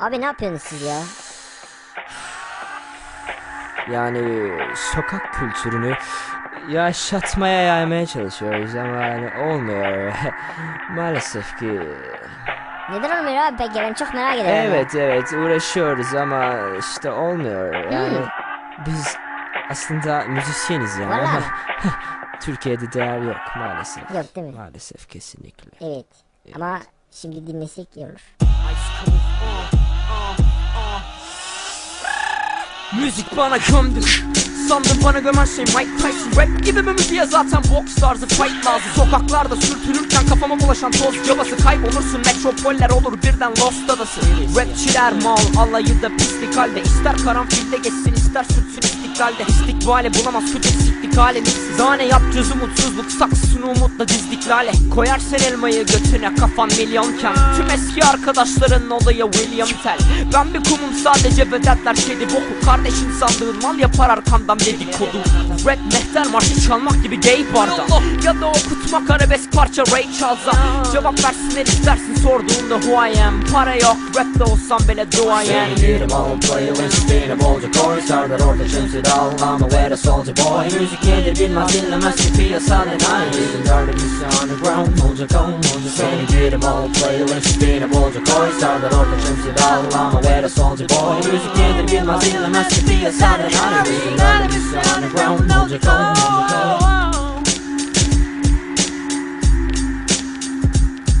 Abi ne yapıyorsunuz siz ya? Yani sokak kültürünü yaşatmaya yaymaya çalışıyoruz ama yani olmuyor. Maalesef ki. Neden olmuyor abi peki ben çok merak ediyorum. Evet evet uğraşıyoruz ama işte olmuyor. Yani biz aslında müzisyeniz yani Vallahi? Türkiye'de değer yok maalesef. Yok değil mi? Maalesef kesinlikle. Evet. Ama şimdi dinlesek iyi olur. Müzik bana gömdü. Sandım bana gömen şey Mike Tyson. Rap gibi mi müziğe zaten box tarzı fight lazım. Sokaklarda sürtünürken kafama bulaşan toz yabası Kaybolursun metropoller olur birden lost adası Rapçiler mal alayı da pislik halde. İster karanfilde geçsin ister sürtsün istiklalde. İstikbale bulamaz kötü siklik halimiz Daha ne yapacağız umutsuzluk saksını umutla dizdik lale. Koyarsan elmayı götüne kafan milyonken. Tüm eski arkadaşların olayı William Tell. Ben bir kumum sadece bedetler kedi boku. Kardeşin sandığın mal yapar arkandan dedikodu. Rap mehter marşı çalmak gibi gay barda. Ya da okutmak arabesk parça Ray çalsam Cevap versinler istersin sorduğunda who I am. Para yok rapte olsam bile duayen Yerim oğlum playlist benim olacak oy Serdar Ortaç'ın dalgama. Ve de soldier boy Music handed in my sin, must be a solid. Iron Even harder to stay on the ground, hold your cone, hold your soul Get them all, play. Less than a bold boy Started off and trims it all I'm. wear the soldier boy Music handed in my sin, must be a solid. Iron Even harder to stay on the ground, hold your cone, hold your soul